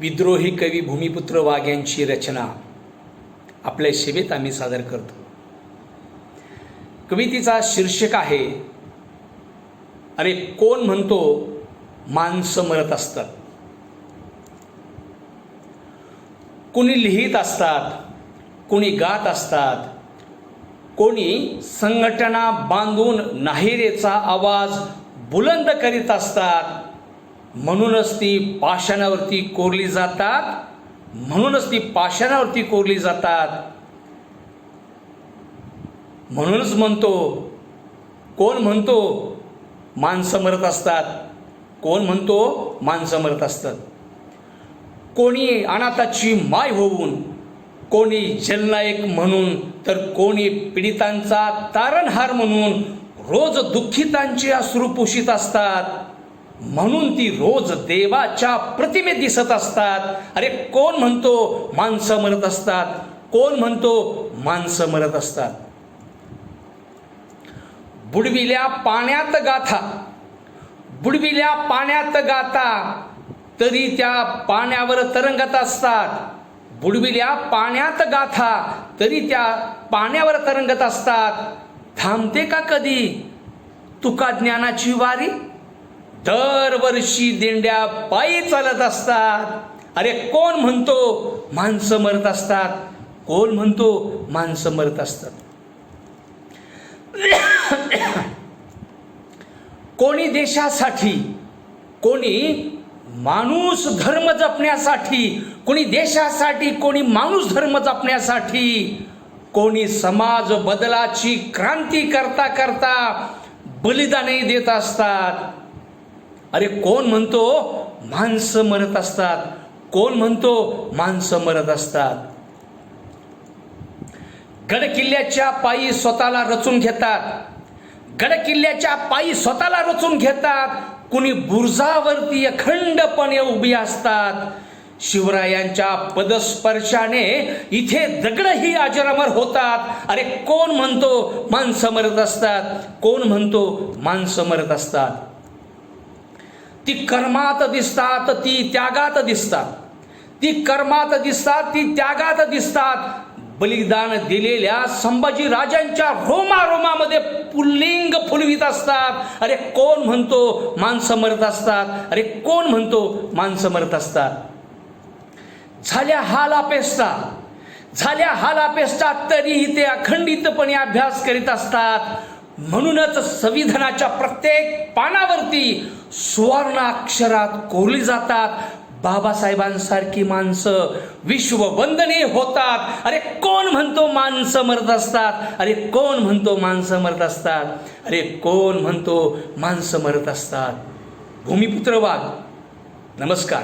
विद्रोही कवी भूमिपुत्र वाघ यांची रचना. आपल्या सेवेत आम्ही सादर करतो. कवितेचा शीर्षक आहे अरे कोण म्हणतो माणसं मरत असतात? कुणी लिहित असतात कुणी गात असतात कोणी संघटना बांधून नाहिरेचा आवाज बुलंद करीत असतात म्हणूनच ती पाषाणावरती कोरली जातात. म्हणूनच ती पाषाणावरती कोरली जातात. म्हणूनच म्हणतो कोण म्हणतो माणसं मरत असतात. कोण म्हणतो माणसं मरत असतात. कोणी अनाथाची माय होऊन कोणी जलनायक म्हणून तर कोणी पीडितांचा तारणहार म्हणून रोज दुःखितांचे अश्रू पोषित असतात. म्हणून ती रोज देवाच्या प्रतिमे दिसत असतात. अरे कोण म्हणतो माणसं मरत असतात? कोण म्हणतो माणसं मरत असतात? बुडविल्या पाण्यात गाथा. बुडविल्या पाण्यात गाता तरी त्या पाण्यावर तरंगत असतात. बुडविल्या पाण्यात गाथा. तरी त्या पाण्यावर तरंगत असतात. थांबते का कधी? तुका ज्ञानाची वारी? दरवर्षी दिंड्या पायी चालत असतात. अरे कोण म्हणतो माणसं मरत असतात? कोण म्हणतो माणसं मरत असतात? कोणी देशासाठी कोणी माणूस धर्म जपण्यासाठी कोणी देशासाठी कोणी माणूस धर्म जपण्यासाठी कोणी समाज बदलाची क्रांती करता करता बलिदानही देत असतात. अरे कोण म्हणतो माणसं मरत असतात? कोण म्हणतो माणसं मरत असतात? गडकिल्ल्याच्या पायी स्वतःला रचून घेतात. गडकिल्ल्याच्या पायी स्वतःला रचून घेतात. कुणी बुर्जावरती अखंडपणे उभी असतात. शिवरायांच्या पदस्पर्शाने इथे दगडही अजरामर होतात. अरे कोण म्हणतो माणसं मरत असतात? कोण म्हणतो माणसं मरत असतात? ती कर्मात दिसतात ती त्यागात दिसतात. ती कर्मात दिसतात ती त्यागात दिसतात. बलिदान दिलेल्या संभाजी राजांच्या रोमारोमामध्ये पुल्लिंग फुलवीत असतात. अरे कोण म्हणतो माणसं मरत असतात? अरे कोण म्हणतो माणसं मरत असतात? झाल्या हालापेष्टा झाल्या हालापेष्टा तरीही ते अखंडितपणे अभ्यास करीत असतात. म्हणूनच संविधानाच्या प्रत्येक पानावरती सुवर्ण अक्षरात कोरली जातात. बाबासाहेबांसारखी माणसं विश्ववंदनीय होतात. अरे कोण म्हणतो माणसं मरत असतात? अरे कोण म्हणतो माणसं मरत असतात? अरे कोण म्हणतो माणसं मरत असतात? भूमिपुत्र वाघ नमस्कार.